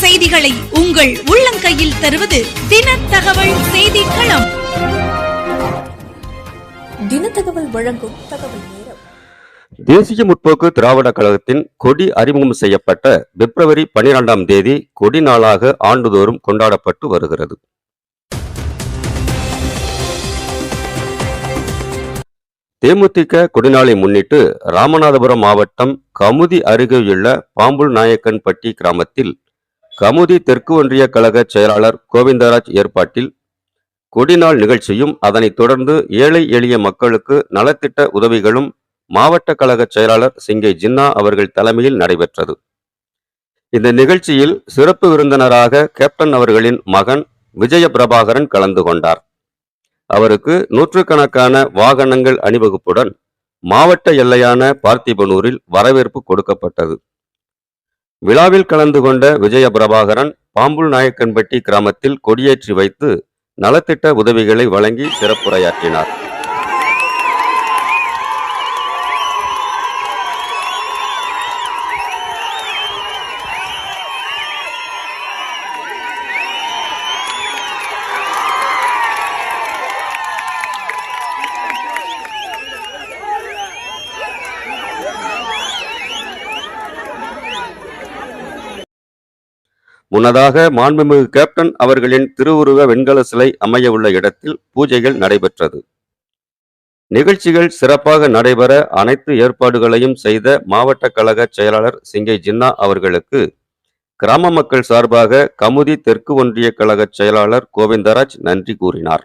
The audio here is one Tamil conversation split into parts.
செய்திகளை உங்கள் உள்ளங்கையில் தருவது தின தகவல் செய்தி களம் தினத்தகவல் வழங்கும் தகவல் நேரம். தேசிய முற்போக்கு திராவிட கழகத்தின் கொடி அறிமுகம் செய்யப்பட்ட பிப்ரவரி பனிரெண்டாம் தேதி கொடி நாளாக ஆண்டுதோறும் கொண்டாடப்பட்டு வருகிறது. தேமுதிக கொடிநாளை முன்னிட்டு ராமநாதபுரம் மாவட்டம் கமுதி அருகேயுள்ள பாம்புல் நாயக்கன்பட்டி கிராமத்தில் கமுதி தெற்கு ஒன்றிய கழக செயலாளர் கோவிந்தராஜ் ஏற்பாட்டில் கொடிநாள் நிகழ்ச்சியும் அதனைத் தொடர்ந்து ஏழை எளிய மக்களுக்கு நலத்திட்ட உதவிகளும் மாவட்ட கழக செயலாளர் சிங்கை ஜின்னா அவர்கள் தலைமையில் நடைபெற்றது. இந்த நிகழ்ச்சியில் சிறப்பு விருந்தினராக கேப்டன் அவர்களின் மகன் விஜய பிரபாகரன் கலந்து கொண்டார். அவருக்கு நூற்றுக்கணக்கான வாகனங்கள் அணிவகுப்புடன் மாவட்ட எல்லையான பார்த்திபனூரில் வரவேற்பு கொடுக்கப்பட்டது. விழாவில் கலந்து கொண்ட விஜய பிரபாகரன் பாம்புல் நாயக்கன்பட்டி கிராமத்தில் கொடியேற்றி வைத்து நலத்திட்ட உதவிகளை வழங்கி சிறப்புரையாற்றினார். முன்னதாக மாண்புமிகு கேப்டன் அவர்களின் திருவுருவ வெண்கல சிலை அமையவுள்ள இடத்தில் பூஜைகள் நடைபெற்றது. நிகழ்ச்சிகள் சிறப்பாக நடைபெற அனைத்து ஏற்பாடுகளையும் செய்த மாவட்ட கழக செயலாளர் சிங்கை ஜின்னா அவர்களுக்கு கிராம மக்கள் சார்பாக கமுதி தெற்கு ஒன்றிய கழக செயலாளர் கோவிந்தராஜ் நன்றி கூறினார்.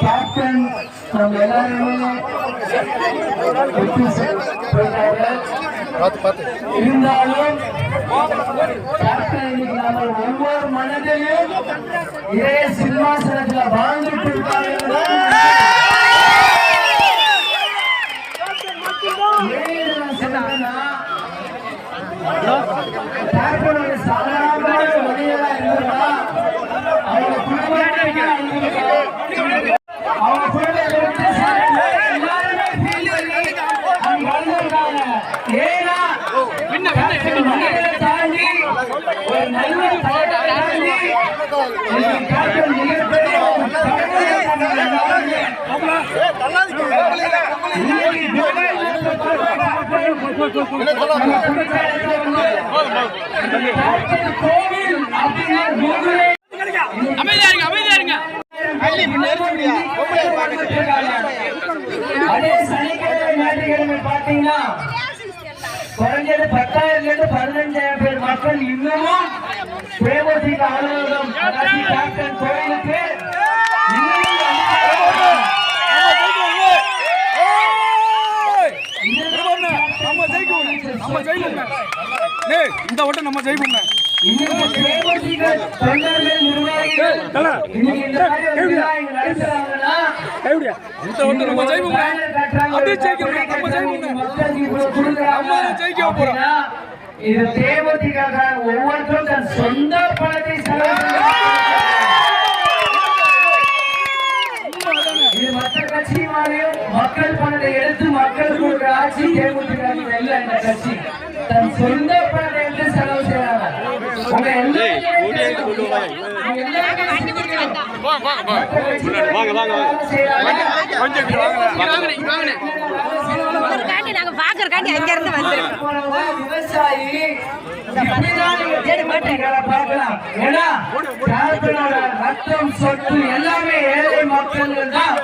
கேப்டன் நம்ம எல்லாருமே இருந்தாலும் கேப்டன் நம்ம ஒவ்வொரு மனதிலும் இதே சிம்மாசனத்தில் வாழ்ந்துட்டு இருக்காங்க சாதாரண மனிதனா இருந்தா அவங்க குடும்பத்தினருக்கு இன்னைக்கு கேப்டன் அதே சனிக்கிழமை ஞாயிற்றுக்கிழமை பாத்தீங்கன்னா குறைஞ்சது பத்தாயிரம் இருந்து பதினஞ்சாயிரம் பேர் மக்கள் இன்னமும் தேமுதிக ஆளுநர் கோயிலுக்கு இந்த வட்டம் நம்ம ஜெயிப்போம் இந்த வட்டம் நம்ம ஜெயிப்போம் அப்படியே நம்ம ஜெயிப்போம் நம்ம ஜெயிக்க போறோம். இது ஒவ்வொருத்தரும் தன் சொந்த பணத்தை செலவு செய்து இது மற்ற கட்சி மாதிரியும் மக்கள் பணத்தை எடுத்து மக்களுக்கு ஒரு ஆட்சி தேமுதிக இல்ல இந்த கட்சி. தன் சொந்த பணத்தை எடுத்து செலவு செய்யறாங்க. உங்க விவசாயி. ரத்தம் சொத்து எல்லாமே ஏழை மக்கள் தான்.